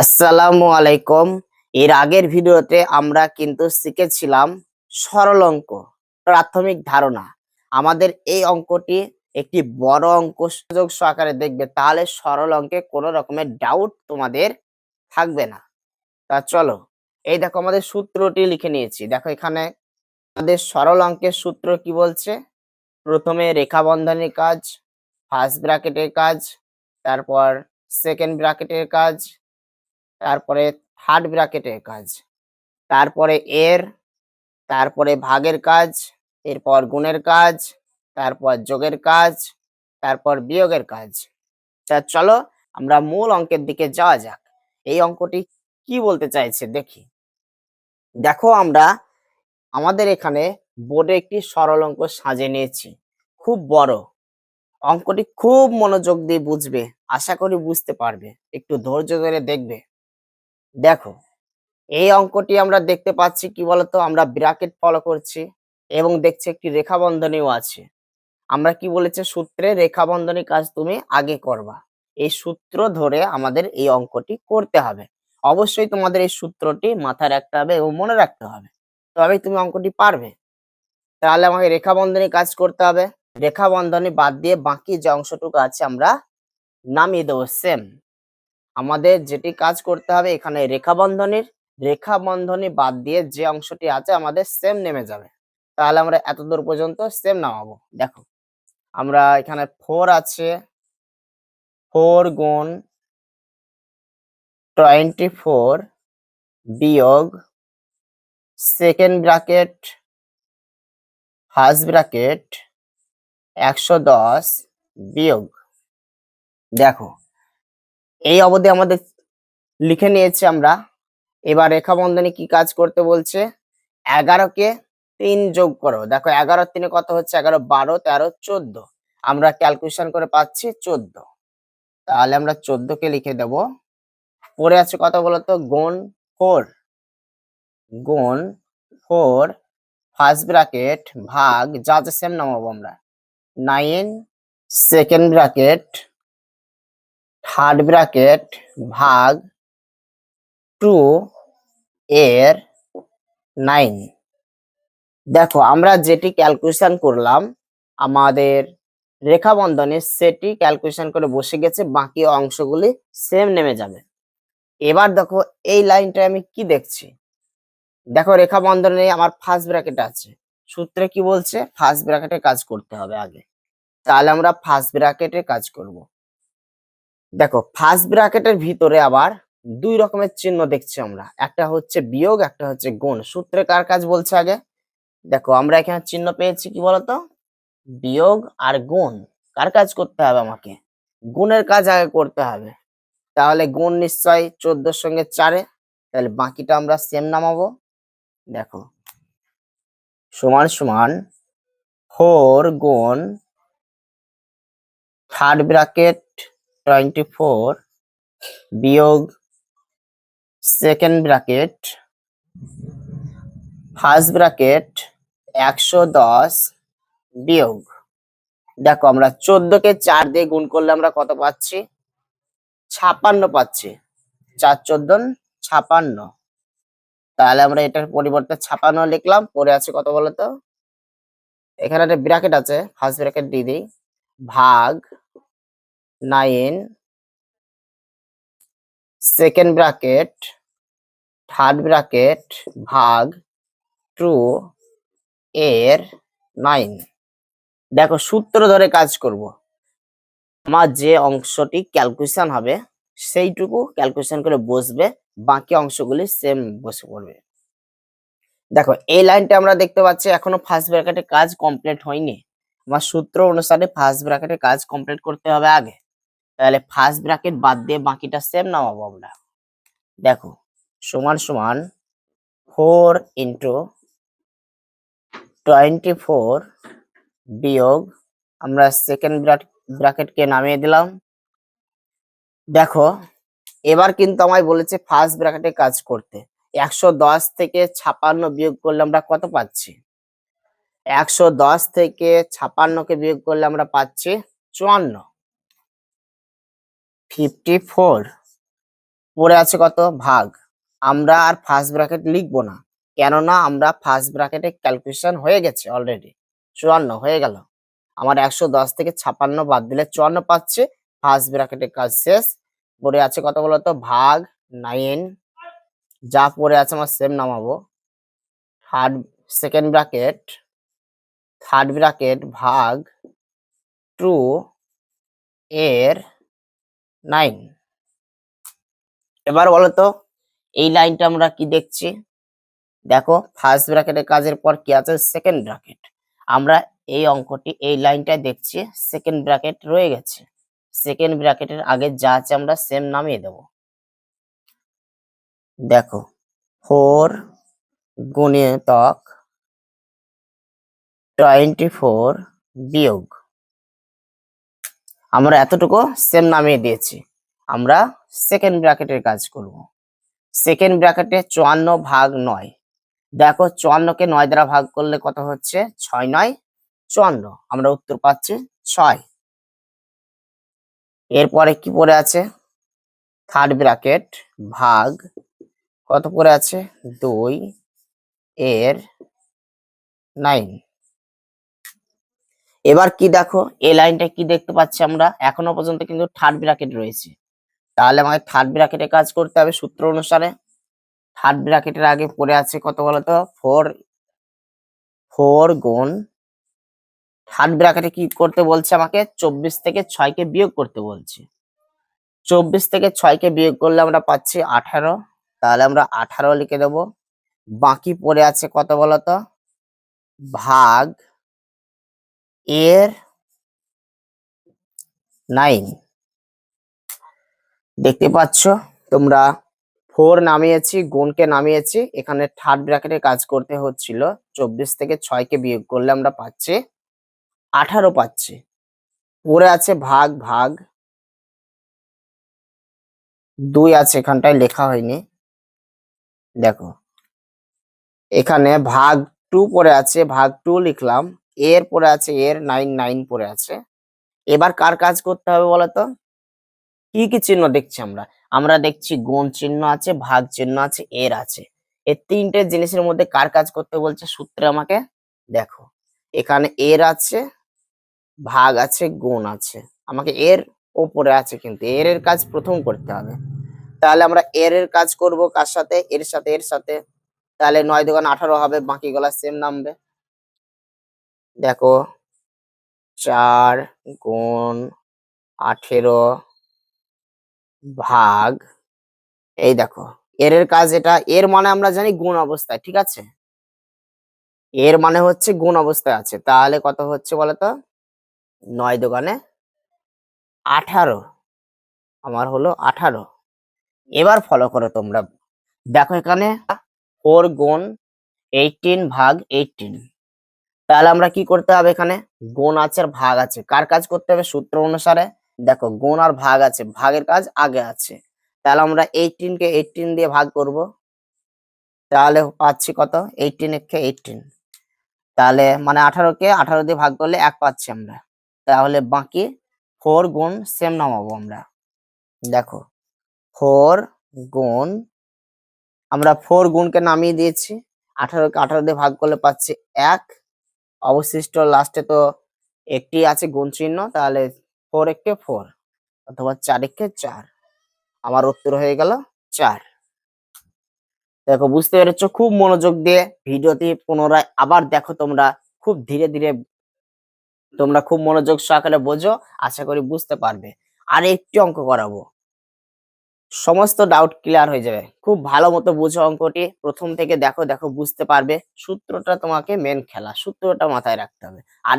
আসসালামু আলাইকুম। এর আগের ভিডিওতে আমরা কিন্তু শিখেছিলাম সরল অঙ্ক, প্রাথমিক ধারণা। আমাদের এই অঙ্কটি একটি বড় অঙ্ক, সুযোগ সহকারে দেখবে, তাহলে সরল অঙ্কে কোনো রকমের ডাউট তোমাদের থাকবে না। তা চলো, এই দেখো আমাদের সূত্রটি লিখে নিয়েছি। দেখো এখানে আমাদের সরল অঙ্কের সূত্র কি বলছে? প্রথমে রেখা বন্ধনের কাজ ফার্স্ট ব্র্যাকেটের কাজ, তারপর সেকেন্ড ব্র্যাকেটের কাজ তারপরে থার্ড ব্র্যাকেটের কাজ। তারপরে এর, তারপরে ভাগের কাজ, এরপর গুণের কাজ, তারপর যোগের কাজ, তারপর বিয়োগের কাজ। তা চলো আমরা মূল অঙ্কের দিকে যাওয়া যাক। এই অঙ্কটি কি বলতে চাইছে দেখি। দেখো আমরা আমাদের এখানে বোর্ডে একটি সরল অঙ্ক সাজিয়ে নিয়েছি। খুব বড়। অঙ্কটি খুব মনোযোগ দিয়ে বুঝবে। আশা করি বুঝতে পারবে। একটু ধৈর্য ধরে দেখবে। দেখো, এই অঙ্কটি আমরা দেখতে পাচ্ছি কি বলতো? আমরা ব্র্যাকেট ফলো করছি এবং দেখছি একটি রেখা বন্ধনীও আছে। আমরা কি বলেছে? সূত্রে রেখা বন্ধনী কাজ তুমি আগে করবা। এই সূত্র ধরে আমাদের এই অঙ্কটি করতে হবে। অবশ্যই তোমাদের এই সূত্রটি মাথায় রাখতে হবে এবং মনে রাখতে হবে। তবেই তুমি অঙ্কটি পারবে। তাহলে আমাকে রেখা বন্ধনী কাজ করতে হবে। রেখা বন্ধনী বাদ দিয়ে বাকি যে অংশটুকু আছে আমরা নামিয়ে দেবো সেম আমাদের যেটি কাজ করতে হবে এখানে রেখা বন্ধনীর রেখা বন্ধনী বাদ দিয়ে যে অংশটি আছে আমাদের সেম নেমে যাবে। তাহলে আমরা এত দূর পর্যন্ত সেম নামাবো। দেখো, আমরা এখানে ফোর আছে। ফোর গুণ টোয়েন্টি ফোর বিয়োগ সেকেন্ড ব্র্যাকেট ফার্স্ট ব্র্যাকেট একশো দশ বিয়োগ। দেখো এই অবধি আমাদের লিখে নিয়েছি আমরা। এবার রেখা বন্ধনী কি কাজ করতে বলছে? এগারোকে তিন যোগ করো। দেখো, এগারো তিনে কত হচ্ছে? এগারো, বারো, তেরো, চোদ্দ। আমরা ক্যালকুলেশন করে পাচ্ছি চোদ্দ। তাহলে আমরা চোদ্দ কে লিখে দেব। পরে আছে কত বলতো? গুণ ফোর। গুণ ফোর ফার্স্ট ব্র্যাকেট ভাগ, যা যা সেম নামাবো আমরা। Nine second bracket third bracket ভাগ টু এর নাইন দেখো, আমরা যেটি ক্যালকুলেশন করলাম, আমাদের রেখা বন্ধনে সেটি ক্যালকুলেশন করে বসে গেছে, বাকি অংশগুলি সেম নেমে যাবে। এবার দেখো, এই লাইনটা আমি কি দেখছি? দেখো রেখা বন্ধনে আমার ফার্স্ট ব্র্যাকেট আছে। সূত্রে কি বলছে? ফার্স্ট ব্র্যাকেটে কাজ করতে হবে আগে। তাহলে আমরা ফার্স্ট ব্র্যাকেটে কাজ করব। দেখো ফার্স্ট ব্র্যাকেটের ভিতরে আবার দুই রকমের চিহ্ন দেখছি আমরা। একটা হচ্ছে বিয়োগ, একটা হচ্ছে গুণ। সূত্রে কার কাজ বলছে আগে? দেখো, আমরা এখানে চিহ্ন পেয়েছি কি বলতো? বিয়োগ আর গুণ। কার কাজ করতে হবে আমাকে? গুণের কাজ আগে করতে হবে। তাহলে গুণ নিশ্চয় চোদ্দোর সঙ্গে চারে। তাহলে বাকিটা আমরা সেম নামাবো। দেখো, সমান সমান ফোর গুণ থার্ড ব্র্যাকেট টোয়েন্টি ফোর বিয়োগ সেকেন্ড ব্র্যাকেট, ফার্স্ট ব্র্যাকেট একশো দশ বিয়োগ। দেখো আমরা চোদ্দকে চার দিয়ে গুণ করলে আমরা কত পাচ্ছি? ছাপান্ন পাচ্ছি। চার চোদ্দ ছাপান্ন তাহলে আমরা এটার পরিবর্তে ছাপান্ন লিখলাম পরে আছে কত বলতো? এখানে একটা ব্র্যাকেট আছে, ফার্স্ট ব্র্যাকেট দিয়ে দিই। ভাগ nine second bracket third bracket ভাগ টু এর নাইন দেখো সূত্র ধরে কাজ করব। আমার যে অংশটি ক্যালকুলেশন হবে, সেইটুকু ক্যালকুলেশন করে বসবে, বাকি অংশগুলি সেম বসে পড়বে। দেখো, এই লাইনটা আমরা দেখতে পাচ্ছি, এখনও ফার্স্ট ব্র্যাকেটের কাজ কমপ্লিট হয়নি। আমার সূত্র অনুসারে ফার্স্ট ব্র্যাকেটের কাজ কমপ্লিট করতে হবে আগে। তাহলে ফার্স্ট ব্র্যাকেট বাদ দিয়ে বাকিটা সেম নামাবো আমরা। দেখো, সমান সমান ফোর ইন্টু টোয়েন্টি ফোর বিয়োগ আমরা সেকেন্ড ব্র্যাকেটকে নামিয়ে দিলাম। দেখো, এবার কিন্তু আমায় বলেছে ফার্স্ট ব্র্যাকেটে কাজ করতে। একশো দশ থেকে ছাপান্ন বিয়োগ করলে আমরা কত পাচ্ছি? একশো দশ থেকে ছাপান্নকে বিয়োগ করলে আমরা পাচ্ছি চুয়ান্ন। ফিফটি ফোর পড়ে আছে কত? ভাগ। আমরা আর ফার্স্ট ব্র্যাকেট লিখব না। কেননা আমরা ফার্স্ট ব্র্যাকেটে ক্যালকুলেশন হয়ে গেছে অলরেডি চুয়ান্ন হয়ে গেল। আমার একশো দশ থেকে ছাপান্ন বাদ দিলে চুয়ান্ন পাচ্ছে। ফার্স্ট ব্র্যাকেটের কাজ শেষ। পড়ে আছে কত বলতো ভাগ নাইন যা পড়ে আছে আমার সেম নামাবো। Third second bracket third bracket ভাগ টু এর নাইন। এবার বলো তো, এই লাইনটা আমরা কি দেখছি? দেখো ফার্স্ট ব্র্যাকেটের কাজের পর কি আছে? সেকেন্ড ব্র্যাকেট আমরা এই অঙ্কটি, এই লাইনটা দেখছি সেকেন্ড ব্র্যাকেট রয়ে গেছে। সেকেন্ড ব্র্যাকেটের আগে যা আছে আমরা সেম নামিয়ে দেব। দেখো ফোর গুণিতক টোয়েন্টি ফোর বিয়োগ। আমরা এতটুকু সেম নামিয়ে দিয়েছি। আমরা সেকেন্ড ব্র্যাকেটের কাজ করব। সেকেন্ড ব্র্যাকেটে চুয়ান্ন ভাগ নয়। দেখো চুয়ান্নকে নয় দ্বারা ভাগ করলে কত হচ্ছে? ছয় নয়, চুয়ান্ন। আমরা উত্তর পাচ্ছি ছয়। এরপরে কি পড়ে আছে? থার্ড ব্র্যাকেট ভাগ কত পড়ে আছে? দুই। এর নাইন এবার কি দেখো, এই লাইনটা কি দেখতে পাচ্ছি আমরা? এখনও পর্যন্ত কিন্তু থার্ড ব্র্যাকেট রয়েছে। তাহলে আমাকে থার্ড ব্র্যাকেটে কাজ করতে হবে সূত্র অনুসারে। থার্ড ব্র্যাকেটের আগে পড়ে আছে কত বলতো? ফোর ফোর গুণ থার্ড ব্র্যাকেটে কি করতে বলছে আমাকে? চব্বিশ থেকে ছয়কে বিয়োগ করতে বলছে। চব্বিশ থেকে ছয়কে বিয়োগ করলে আমরা পাচ্ছি আঠারো। তাহলে আমরা আঠারো লিখে দেবো। বাকি পড়ে আছে কত বলতো? ভাগ এর নাইন দেখতে পাচ্ছ, তোমরা ফোর নামিয়েছি, গুণকে নামিয়েছি। এখানে থার্ড ব্র্যাকেটে কাজ করতে হচ্ছিল। চব্বিশ থেকে ছয়কে বিয়োগ করলে আমরা পাচ্ছি, আঠারো পাচ্ছি। পরে আছে ভাগ ভাগ। দুই আছে, এখানটায় লেখা হয়নি। দেখো। এখানে ভাগ টু পরে আছে, ভাগ টু লিখলাম। এর পরে আছে, এর নাইন নাইন পরে আছে। এবার কার কাজ করতে হবে বলতো? কি কি চিহ্ন দেখছি আমরা? আমরা দেখছি গুণ চিহ্ন আছে, ভাগ চিহ্ন আছে, এর আছে। এই তিনটে জিনিসের মধ্যে কার কাজ করতে বলছে সূত্রে আমাকে? দেখো, এখানে এর আছে, ভাগ আছে, গুণ আছে। আমাকে এর ওপরে আছে কিন্তু, এর এর কাজ প্রথম করতে হবে। তাহলে আমরা এর এর কাজ করব কার সাথে? এর সাথে এর সাথে। তাহলে নয় দোকান আঠারো হবে বাকি গুলা সেম নামবে। দেখো, চার গুণ আঠেরো ভাগ, এই দেখো, এর কাজ এটা, এর মানে আমরা জানি গুণ অবস্থায়, ঠিক আছে? এর মানে হচ্ছে গুণ অবস্থায় আছে, তাহলে কত হচ্ছে বলতো? নয় দোকানে আঠারো, আমার হলো আঠারো। এবার ফলো করো তোমরা, দেখো এখানে ফোর গুণ এইটিন ভাগ এইটিন তাহলে আমরা কি করতে হবে এখানে? গুণ আছে আর ভাগ আছে। কার কাজ করতে হবে? সূত্র অনুসারে। দেখো, গুণ আর ভাগ আছে। ভাগের কাজ আগে আছে। তাহলে আমরা এইটিন কে এইটিন দিয়ে ভাগ করব। তাহলে পাচ্ছি কত? এইটিন একে এইটিন তাহলে মানে আঠারো কে আঠারো দিয়ে ভাগ করলে এক পাচ্ছি আমরা। তাহলে বাকি ফোর গুণ সেম নামাবো আমরা। দেখো ফোর গুণ, আমরা ফোর গুণকে নামিয়ে দিয়েছি। আঠারোকে আঠারো দিয়ে ভাগ করলে পাচ্ছি এক। অবশিষ্ট লাস্টে তো একটি আছে গুণ চিহ্ন, তাহলে ফোর একে ফোর অথবা চার একে চার। আমার উত্তর হয়ে গেল চার। দেখো, বুঝতে পেরেছ? খুব মনোযোগ দিয়ে ভিডিওটি পুনরায় আবার দেখো তোমরা। খুব ধীরে ধীরে তোমরা খুব মনোযোগ সহকারে বোঝো, আশা করি বুঝতে পারবে। আর একটি অঙ্ক করাবো। সমস্ত ডাউট ক্লিয়ার হয়ে যাবে। খুব ভালো মতো বুঝো অঙ্কটি। প্রথম থেকে দেখো দেখো, বুঝতে পারবে। সূত্রটা তোমাকে মেন খেলা। সূত্রটা মাথায় রাখতে হবে। আর